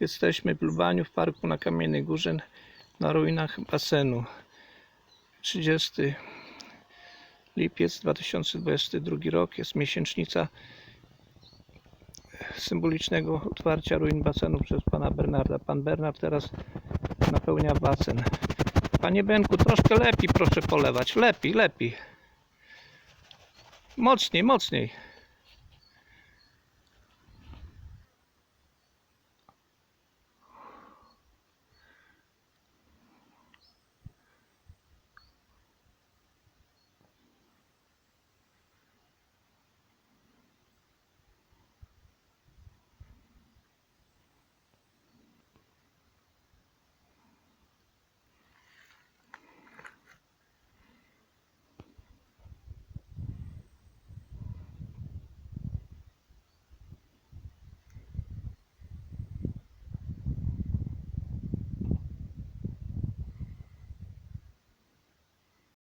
Jesteśmy w Lubaniu w parku na Kamiennej Górze na ruinach basenu. 30 lipiec 2022 rok jest miesięcznica symbolicznego otwarcia ruin basenu przez pana Bernarda. Pan Bernard teraz napełnia basen. Panie Benku, troszkę lepiej proszę polewać. Lepiej, lepiej. Mocniej, mocniej.